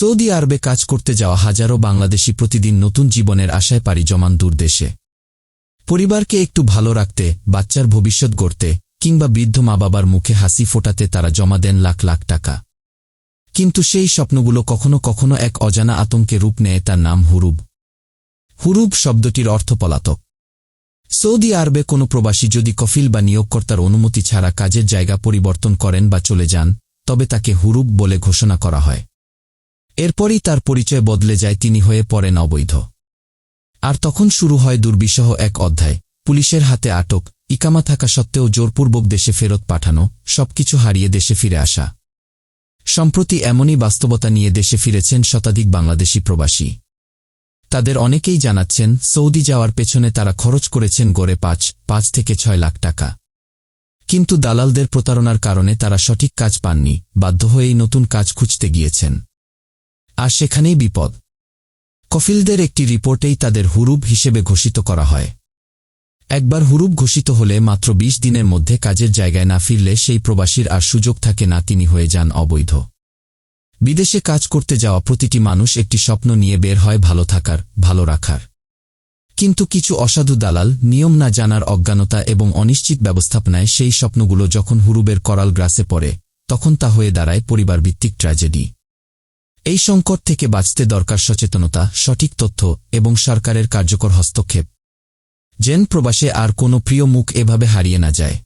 Saudi আরবে কাজ করতে যাওয়া হাজারো বাংলাদেশি প্রতিদিন নতুন জীবনের আশায় পাড়ি জমান দূর দেশে। পরিবারকে একটু ভালো রাখতে, বাচ্চার ভবিষ্যৎ গড়তে, কিংবা বৃদ্ধ মা বাবার মুখে হাসি ফোটাতে তারা জমা দেন লাখ লাখ টাকা। কিন্তু সেই স্বপ্নগুলো কখনো কখনো এক অজানা আতঙ্কে রূপ নেয় তার নাম হুরুব। হুরুব শব্দটির অর্থ পলাতক। সৌদি আরবে কোনো প্রবাসী যদি কফিল বা নিয়োগকর্তার অনুমতি ছাড়া কাজের জায়গা পরিবর্তন করেন বা চলে যান, তবে তাকে হুরুব বলে ঘোষণা করা হয়। এরপরই তার পরিচয় বদলে যায়, তিনি হয়ে পড়েন অবৈধ। আর তখন শুরু হয় দুর্বিষহ এক অধ্যায়। পুলিশের হাতে আটক, ইকামা থাকা সত্ত্বেও জোরপূর্বক দেশে ফেরত পাঠানো, সবকিছু হারিয়ে দেশে ফিরে আসা। সম্প্রতি এমনই বাস্তবতা নিয়ে দেশে ফিরেছেন শতাধিক বাংলাদেশি প্রবাসী। তাদের অনেকেই জানাচ্ছেন, সৌদি যাওয়ার পেছনে তারা খরচ করেছেন গড়ে পাঁচ পাঁচ থেকে ছয় লাখ টাকা। কিন্তু দালালদের প্রতারণার কারণে তারা সঠিক কাজ পাননি, বাধ্য হয়েই নতুন কাজ খুঁজতে গিয়েছেন। আর সেখানেই বিপদ। কফিলদের একটি রিপোর্টেই তাদের হুরুব হিসেবে ঘোষিত করা হয়। একবার হুরুব ঘোষিত হলে মাত্র ২০ দিনের মধ্যে কাজের জায়গায় না ফিরলে সেই প্রবাসীর আর সুযোগ থাকে না, তিনি হয়ে যান অবৈধ। বিদেশে কাজ করতে যাওয়া প্রতিটি মানুষ একটি স্বপ্ন নিয়ে বের হয় ভালো থাকার, ভালো রাখার। কিন্তু কিছু অসাধু দালাল, নিয়ম না জানার অজ্ঞানতা এবং অনিশ্চিত ব্যবস্থাপনায় সেই স্বপ্নগুলো যখন হুরুবের করাল গ্রাসে পড়ে, তখন তা হয়ে দাঁড়ায় পরিবারভিত্তিক ট্র্যাজেডি। এই সংকট থেকে বাঁচতে দরকার সচেতনতা, সঠিক তথ্য এবং সরকারের কার্যকর হস্তক্ষেপ। জেন প্রবাসে আর কোনো প্রিয় মুখ এভাবে হারিয়ে না যায়।